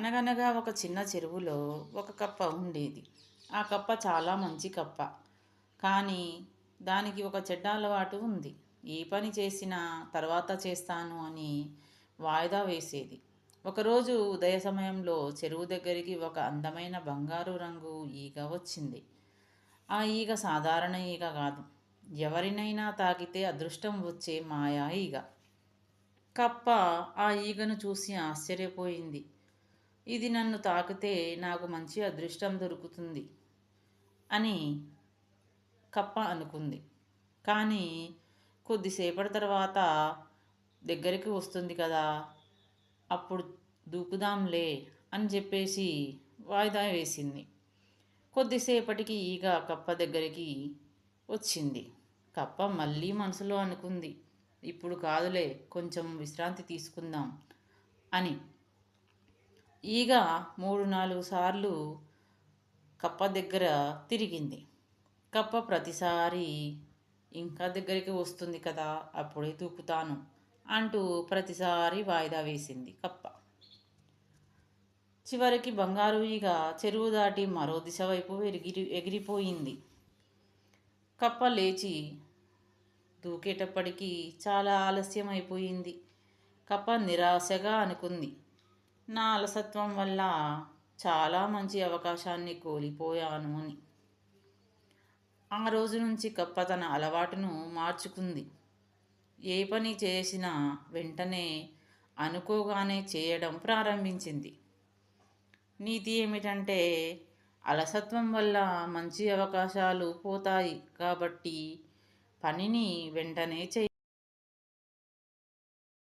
అనగనగా ఒక చిన్న చెరువులో ఒక కప్ప ఉండేది. ఆ కప్ప చాలా మంచి కప్ప. కానీ దానికి ఒక చెడ్డ అలవాటు ఉంది. ఏ పని చేసినా తర్వాత చేస్తాను అని వాయిదా వేసేది. ఒకరోజు ఉదయ సమయంలో చెరువు దగ్గరికి ఒక అందమైన బంగారు రంగు ఈగ వచ్చింది. ఆ ఈగ సాధారణ ఈగ కాదు. ఎవరినైనా తాకితే అదృష్టం వచ్చే మాయా ఈగ. కప్ప ఆ ఈగను చూసి ఆశ్చర్యపోయింది. ఇది నన్ను తాకితే నాకు మంచి అదృష్టం దొరుకుతుంది అని కప్ప అనుకుంది. కానీ కొద్దిసేపటి తర్వాత దగ్గరికి వస్తుంది కదా అప్పుడు దూకుదాంలే అని చెప్పేసి వాయిదా వేసింది. కొద్దిసేపటికి ఈగ కప్ప దగ్గరికి వచ్చింది. కప్ప మళ్ళీ మనసులో అనుకుంది ఇప్పుడు కాదులే కొంచెం విశ్రాంతి తీసుకుందాం అని. ఈగ మూడు నాలుగు సార్లు కప్ప దగ్గర తిరిగింది. కప్ప ప్రతిసారి ఇంకా దగ్గరికి వస్తుంది కదా అప్పుడే తూకుతాను అంటూ ప్రతిసారి వాయిదా వేసింది కప్ప. చివరికి బంగారు ఈగ చెరువు దాటి మరో దిశ వైపు ఎగిరి ఎగిరిపోయింది. కప్ప లేచి దూకేటప్పటికీ చాలా ఆలస్యం అయిపోయింది కప్ప నిరాశగా అనుకుంది. నా అలసత్వం వల్ల చాలా మంచి అవకాశాన్ని కోల్పోయాను అని. ఆ రోజు నుంచి కప్ప తన అలవాటును మార్చుకుంది. ఏ పని చేసినా వెంటనే అనుకోగానే చేయడం ప్రారంభించింది. నీతి ఏమిటంటే అలసత్వం వల్ల మంచి అవకాశాలు పోతాయి కాబట్టి పనిని వెంటనే చేయ